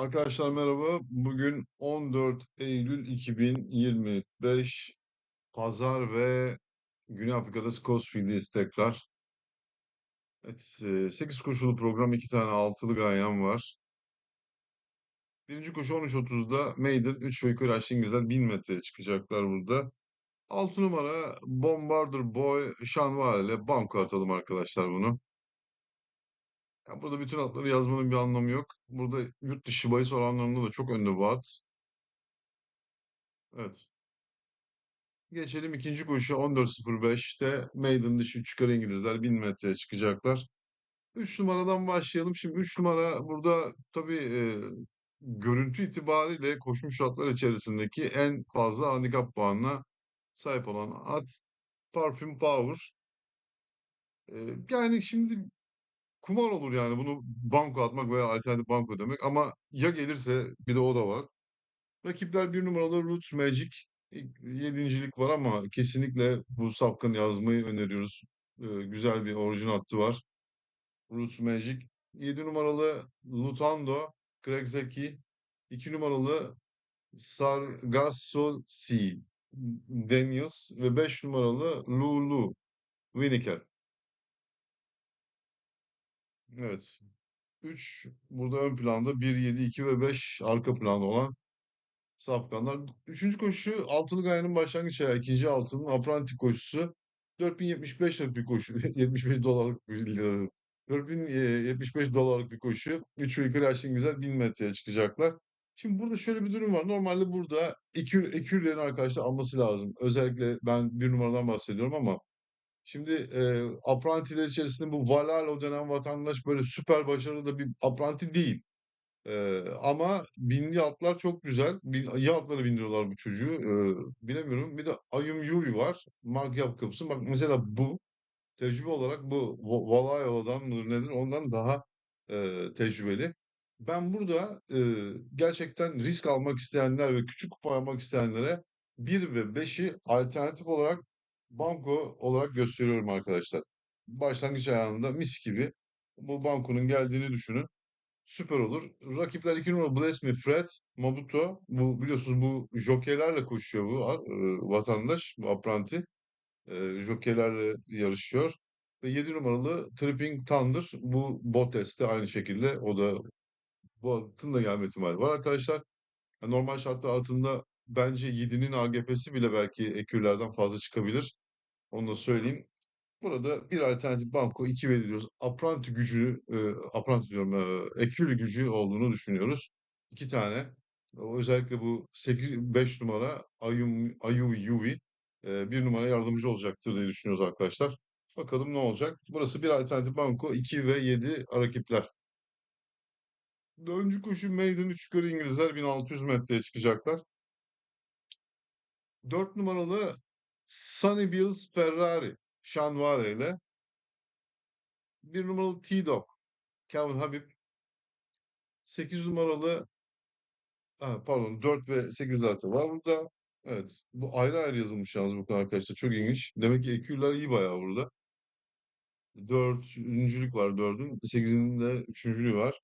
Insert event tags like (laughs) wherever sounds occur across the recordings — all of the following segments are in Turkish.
Arkadaşlar merhaba. Bugün 14 Eylül 2025 Pazar ve Güney Afrika'da Scottsfield'deyiz tekrar. Evet, 8 koşulu program, 2 tane altılı ganyan var. Birinci koşu 13.30'da Maiden 3 ve yukarı aşağı İngilizler 1000 metreye çıkacaklar burada. 6 numara Bombarder Boy Şanval ile banko atalım arkadaşlar bunu. Ya burada bütün atları yazmanın bir anlamı yok. Burada yurt dışı bahis oranlarında da çok önde bu at. Evet. Geçelim ikinci koşu 14.05'te Maiden dışı çıkar İngilizler 1000 metreye çıkacaklar. 3 numaradan başlayalım. Şimdi 3 numara burada tabii e, görüntü itibariyle koşmuş atlar içerisindeki en fazla handikap puanına sahip olan at Parfüm Power. E, yani şimdi kumar olur yani bunu banko atmak veya alternatif banko demek ama ya gelirse bir de o da var. Rakipler bir numaralı Roots Magic. Yedincilik var ama kesinlikle bu safkan yazmayı öneriyoruz. Ee, güzel bir orijin hattı var. Roots Magic. 7 numaralı Lutando, Craig Zeki. 2 numaralı Sargasso Sea, Daniels ve 5 numaralı Lulu, Winiker. Evet. 3 burada ön planda 1, 7, 2 ve 5 arka planda olan Safkanlar. Üçüncü koşu altılı gayenin başlangıç ayağı. ikinci altının apranti koşusu. 4075 liralık bir koşu. (laughs) 75 dolarlık bir lira. 4075 dolarlık bir koşu. 3 ve yukarı yaşlı güzel 1000 metreye çıkacaklar. Şimdi burada şöyle bir durum var. Normalde burada ekür, ekürlerin arkadaşlar alması lazım. Özellikle ben bir numaradan bahsediyorum ama şimdi e, aprantiler içerisinde bu Valhalla denen vatandaş böyle süper başarılı da bir apranti değil. Eee, ama bindiği atlar çok güzel. Bin, iyi atlara bindiriyorlar bu çocuğu. Eee, bilemiyorum. Bir de Ayum Yuvi var. Mark Jacobs'un. Bak mesela bu tecrübe olarak bu Va- Valayola'dan mıdır nedir ondan daha eee, tecrübeli. Ben burada eee, gerçekten risk almak isteyenler ve küçük kupa almak isteyenlere bir ve beşi alternatif olarak banko olarak gösteriyorum arkadaşlar. Başlangıç ayağında mis gibi bu bankonun geldiğini düşünün. Süper olur. Rakipler 2 numara Bless Me, Fred, Mabuto. Bu biliyorsunuz bu jokeylerle koşuyor bu e, vatandaş, bu apranti. E, jokeylerle yarışıyor. Ve 7 numaralı Tripping Thunder. Bu Bottas'te aynı şekilde. O da bu atın da gelme ihtimali var arkadaşlar. Yani normal şartlar altında bence 7'nin AGF'si bile belki ekürlerden fazla çıkabilir. Onu da söyleyeyim. Burada bir alternatif banko 2 veriyoruz. Apranti gücü, e, apranti diyorum, e, ekürü gücü olduğunu düşünüyoruz. İki tane. Özellikle bu 8, 5 numara Ayum, Ayu Yuvi e, bir numara yardımcı olacaktır diye düşünüyoruz arkadaşlar. Bakalım ne olacak. Burası bir alternatif banko 2 ve 7 rakipler. Dördüncü koşu Maiden 3 yukarı İngilizler 1600 metreye çıkacaklar. 4 numaralı Sunny Bills Ferrari Şanvare ile bir numaralı T-Dog Calvin Habib 8 numaralı pardon 4 ve 8 zaten var burada. Evet. Bu ayrı ayrı yazılmış yalnız bu arkadaşlar. Çok ilginç. Demek ki EQ'ler iyi bayağı burada. Dördüncülük var dördün. Sekizinin de üçüncülüğü var.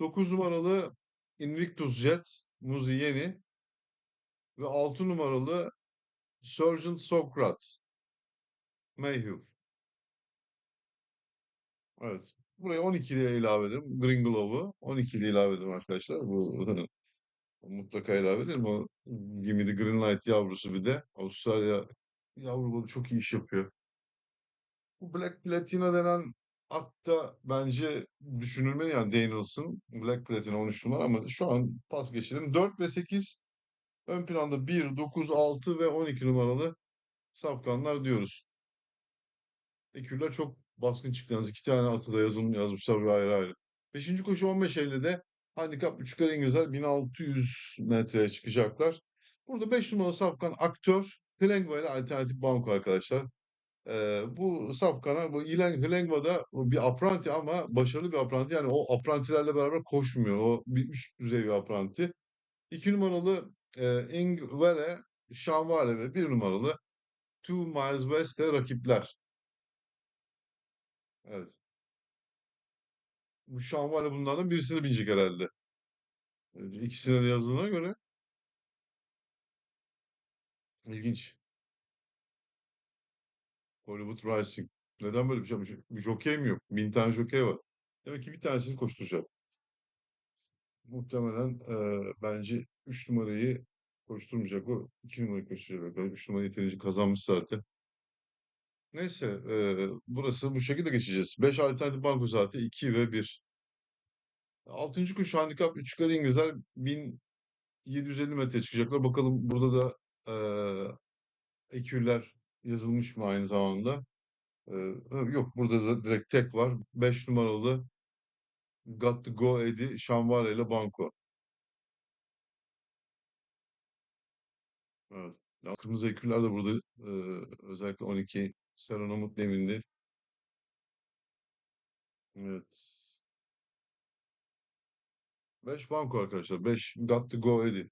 9 numaralı Invictus Jet Muzi Yeni ve 6 numaralı Sergeant Sokrat Mayhew. Evet. Buraya 12 ile ilave edelim. Green Glove'u 12 ile ilave edelim arkadaşlar. Bu (laughs) Mutlaka ilave edelim. O Gimme the Green Light yavrusu bir de. Avustralya yavru çok iyi iş yapıyor. Bu Black Platina denen at da bence düşünülmeli yani Daniels'ın. Black Platina 13 numara ama şu an pas geçelim. 4 ve 8 ön planda 1, 9, 6 ve 12 numaralı safkanlar diyoruz. Ekürler çok baskın çıktı. Yalnız iki tane atı da yazım, yazmışlar bir ayrı ayrı. Beşinci koşu 15 de handikap 3 kare İngilizler 1600 metreye çıkacaklar. Burada 5 numaralı safkan aktör Hlengva ile alternatif banko arkadaşlar. Ee, bu safkana bu İlen Hlengva da bir apranti ama başarılı bir apranti. Yani o aprantilerle beraber koşmuyor. O bir üst düzey bir apranti. 2 numaralı e, Ingvele, Şanvale ve 1 numaralı Two Miles West'te rakipler. Evet. Bu Şanvale bunlardan birisini binecek herhalde. İkisine de yazdığına göre ilginç. Hollywood Rising. Neden böyle bir şey? Bir jokey mi yok? Bin tane jokey var. Demek ki bir tanesini koşturacak. Muhtemelen e, bence 3 numarayı koşturmayacak o. 2 numarayı koşturacak. 3 numara yeterince kazanmış zaten. Neyse e, burası bu şekilde geçeceğiz. 5 alternatif banko saati 2 ve 1. Altıncı kuş handikap 3 yukarı İngilizler 1750 metre çıkacaklar. Bakalım burada da e, ekürler yazılmış mı aynı zamanda? E, yok burada da direkt tek var. 5 numaralı Got to Go Eddie Şanvare ile banko. Evet. Kırmızı ekürler de burada e, özellikle 12 Serenumut Demir'de. Evet. 5 banko arkadaşlar. 5 Got to Go Eddie.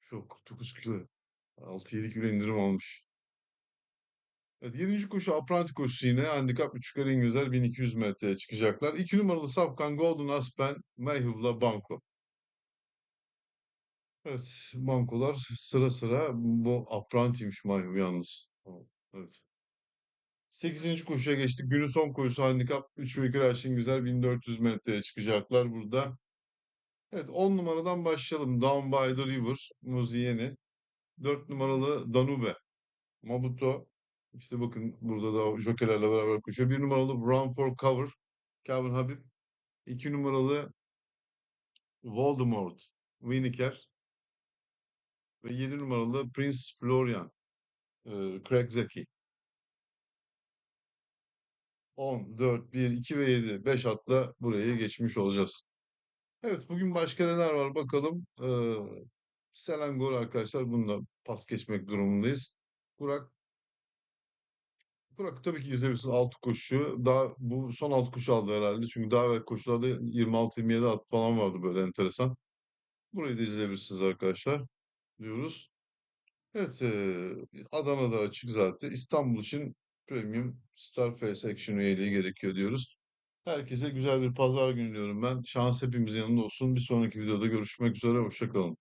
Şu 49 kilo. 6-7 kilo indirim almış. Evet, 7. koşu apranti koşusu yine. Handikap 3 yukarı İngilizler 1200 metreye çıkacaklar. 2 numaralı Safkan Golden Aspen Mayhew'la Banko. Evet, bankolar sıra sıra bu aprantiymiş Mayhew yalnız. Evet. 8. koşuya geçtik. Günün son koşusu handikap 3 ve yukarı Ayşin Güzel 1400 metreye çıkacaklar burada. Evet 10 numaradan başlayalım. Down by the River Muziyeni. 4 numaralı Danube Mabuto. İşte bakın burada da jokerlerle beraber koşuyor. Bir numaralı Run for Cover. Calvin Habib. İki numaralı Voldemort. Winiker. Ve yedi numaralı Prince Florian. E, Craig Zeki. 10, 4, 1, 2 ve 7. 5 atla buraya geçmiş olacağız. Evet bugün başka neler var bakalım. Ee, Selangor arkadaşlar bununla pas geçmek durumundayız. Burak Burak tabii ki izlemişsiniz 6 koşu. Daha bu son 6 koşu aldı herhalde. Çünkü daha evvel koşularda 26-27 at falan vardı böyle enteresan. Burayı da izleyebilirsiniz arkadaşlar diyoruz. Evet eee, Adana'da açık zaten. İstanbul için Premium Starface Action üyeliği gerekiyor diyoruz. Herkese güzel bir pazar günü diliyorum ben. Şans hepimizin yanında olsun. Bir sonraki videoda görüşmek üzere. Hoşça kalın.